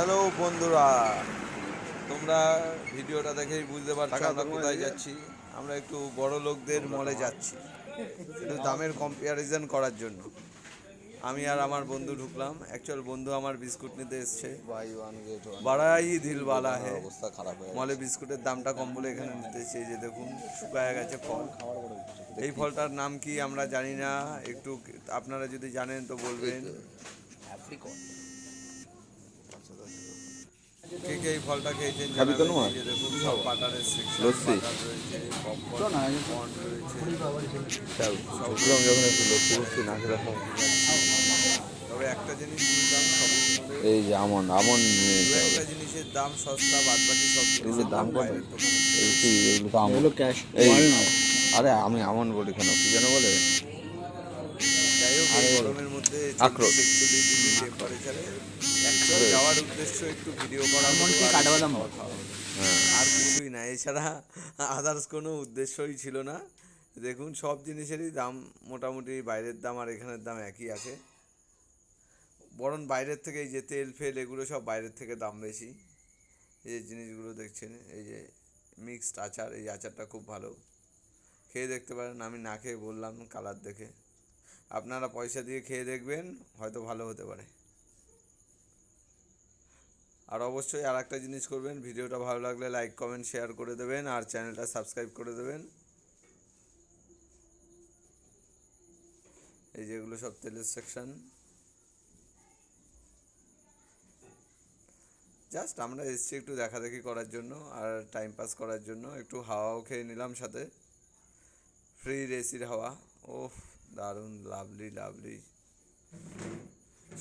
Hello বন্ধুরা তোমরা ভিডিওটা দেখেই বুঝতে পারছ আমরা কোথায় যাচ্ছি। আমরা একটু বড় লোকদের মলে যাচ্ছি একটু দামের কম্পারিজন করার জন্য। আমি আর আমার বন্ধু ঢুকলাম অ্যাকচুয়াল বন্ধু আমার বিস্কুট নিতে এসছে। বাড়াই দিল বালা হে অবস্থা খারাপ হয়ে মলে বিস্কুটের দামটা কম বলে এখানে নিতে এই যে দেখুন শুকায় গেছে ফল। এই ফলটার নাম কি আমরা জানি না একটু আপনারা যদি জানেন তো বলবেন। কে কে এই ফলটা খেয়েছেন খাবি তো নয়? দেখুন সব বাটারের সেকশন লস্যি? বাটার রয়েছে পপকর্ন কর্ন যখন একটু লক্ষ্য করছি না খেলে তবে একটা জিনিস বুঝলাম এই যে আমন একটা জিনিসের দাম সস্তা বাদ বাকি সব জিনিসের দাম দাম কত? বাইরের এই কি? এগুলো তো আমন। ক্যাশ এই আরে আমি আমন বলি কেন? কি যেন বলে? অ্যাকচুয়াল যাওয়ার উদ্দেশ্য একটু ভিডিও করা কাঠবাদাম। হ্যাঁ আর কিছুই না এছাড়া আদার্স কোনো উদ্দেশ্যই ছিল না। দেখুন সব জিনিসেরই দাম মোটামুটি বাইরের দাম আর এখানের দাম একই আছে। বরং বাইরের থেকে এই যে তেল ফেল এগুলো সব বাইরের থেকে দাম বেশি। এই যে জিনিসগুলো দেখছেন এই যে মিক্সড আচার এই আচারটা খুব ভালো। খেয়ে দেখতে পারেন আমি না খেয়ে বললাম কালার দেখে। আপনারা পয়সা দিয়ে খেয়ে দেখবেন, হয়তো ভালো হতে পারে। আর অবশ্যই আর একটা জিনিস করবেন, ভিডিওটা ভালো লাগলে লাইক কমেন্ট শেয়ার করে দেবেন, আর চ্যানেলটা সাবস্ক্রাইব করে দেবেন। এই যেগুলো সব তেলের সেকশন জাস্ট আমরা এসেছি একটু দেখাদেখি করার জন্য, আর টাইম পাস করার জন্য। একটু হাওয়াও খেয়ে নিলাম সাথে। ফ্রি এসির হাওয়া ওফ দারুণ লাভলি লাভলি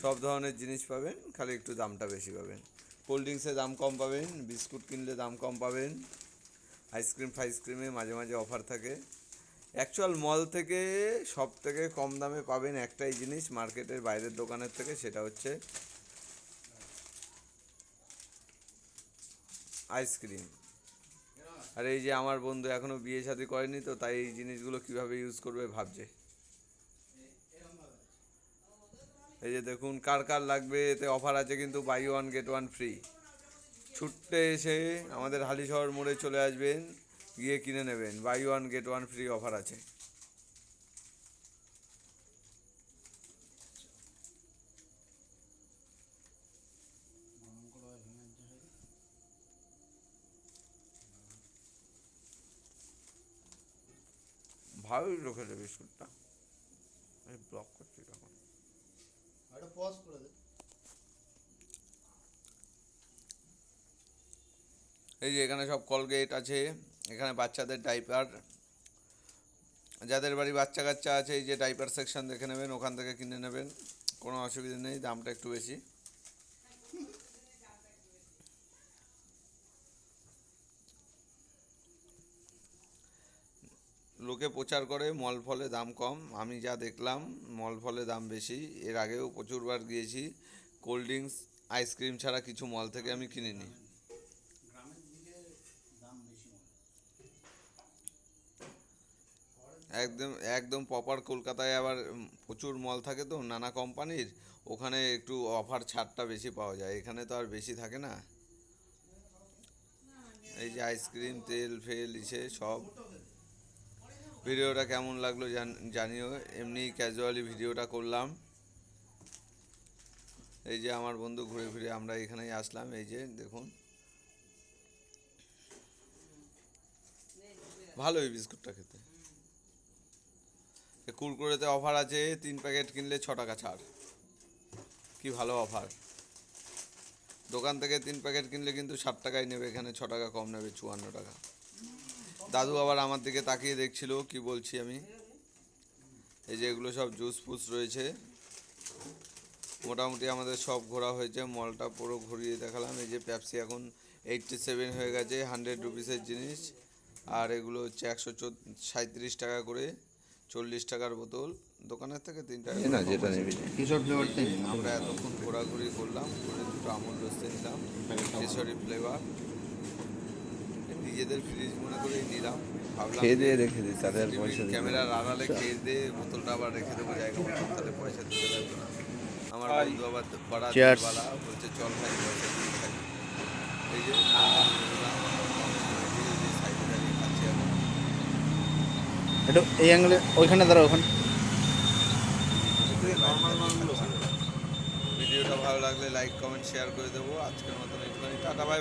সব ধরনের জিনিস পাবেন, খালি একটু দামটা বেশি পাবেন। কোল্ড ড্রিঙ্কসে দাম কম পাবেন, বিস্কুট কিনলে দাম কম পাবেন। আইসক্রিম ফাইসক্রিমে মাঝে মাঝে অফার থাকে। অ্যাকচুয়াল মল থেকে সব থেকে কম দামে পাবেন একটাই জিনিস, মার্কেটের বাইরের দোকানের থেকে, সেটা হচ্ছে আইসক্রিম আর এই যে আমার বন্ধু এখনও বিয়ে শাদী করেনি, তো তাই এই জিনিসগুলো কীভাবে ইউজ করবে ভাবছে। এই যে দেখুন, কার কার লাগবে? এতে অফার আছে কিন্তু buy one get one free ছুটতে এসে আমাদের হালিশহর মোড়ে চলে আসবেন, গিয়ে কিনে নেবেন। Buy one get one free offer আছে। ভালোই রেখেছে বিস্কুটটা। এই যে এখানে সব কলগেট আছে, এখানে বাচ্চাদের ডাইপার যাদের বাড়ি বাচ্চা কাচ্চা আছে, এই যে ডাইপার সেকশন দেখে নেবেন, ওখান থেকে কিনে নেবেন। কোনো অসুবিধা নেই, দামটা একটু বেশি। লোকে প্রচার করে, মল ফলে দাম কম। আমি যা দেখলাম, মল ফলে দাম বেশি। এর আগেও প্রচুরবার গিয়েছি। কোল্ড ড্রিঙ্কস, আইসক্রিম ছাড়া কিছু মল থেকে আমি কিনিনি। একদম একদম প্রপার কলকাতায় আবার প্রচুর মল থাকে তো, নানা কোম্পানির ওখানে একটু অফার ছাড়টা বেশি পাওয়া যায়। এখানে তো আর বেশি থাকে না। এই যে আইসক্রিম, তেল, ফেল, ইসে সব। ভিডিওটা কেমন লাগল জান- জানিও। এমনি ক্যাজুয়ালি ভিডিওটা করলাম। এই যে আমার বন্ধু ঘুরে ফিরে আমরা এখানেই আসলাম, এই যে দেখুন। ভালো এই বিস্কুটটা খেতে। কুরকুরেতে অফার আছে, তিন প্যাকেট কিনলে ছ টাকা ছাড়। কি ভালো অফার। দোকান থেকে তিন প্যাকেট কিনলে কিন্তু ষাট টাকায় নেবে, এখানে ছ টাকা, কম নেবে, চুয়ান্ন টাকা। দাদু আবার আমার দিকে তাকিয়ে দেখছিল কি বলছি আমি? এই যে এগুলো সব জুস ফুস রয়েছে। মোটামুটি আমাদের সব ঘোরা হয়েছে মলটা পুরো ঘুরিয়ে দেখালাম। এই যে প্যাপসি এখন এইটটি সেভেন হয়ে গেছে হান্ড্রেড রুপিসের জিনিস। আর এগুলো হচ্ছে একশো সাঁত্রিশ টাকা করে চল্লিশ টাকার বোতল। দোকানের থেকে তিন টাকা না যেটা। নিবি। কিশোর ফ্লেভারটাই আমরা এতক্ষণ ঘোরাঘুরি করলাম করে দুটো আমল লস্যি নিলাম। কেশরি ফ্লেভার নিজেদের ফ্রিজ মনে করেই নিলাম। ভাবলাম খেয়ে দিয়ে রেখে দিই তাদের পয়সা ক্যামেরার আড়ালে খেয়ে দিয়ে বোতলটা আবার রেখে দেবো জায়গা মতো তাহলে পয়সা দিতে লাগবে না। আমার বন্ধু আবার বড়া Cheers. বলছে চল খাই বসে দিয়ে খাই এই যে একটু এই অ্যাঙ্গেলে ওইখানে দাঁড়া ওখানে। ভিডিওটা ভালো লাগলে লাইক কমেন্ট শেয়ার করে দেবো। আজকের মতন একটুখানি টাটা বাই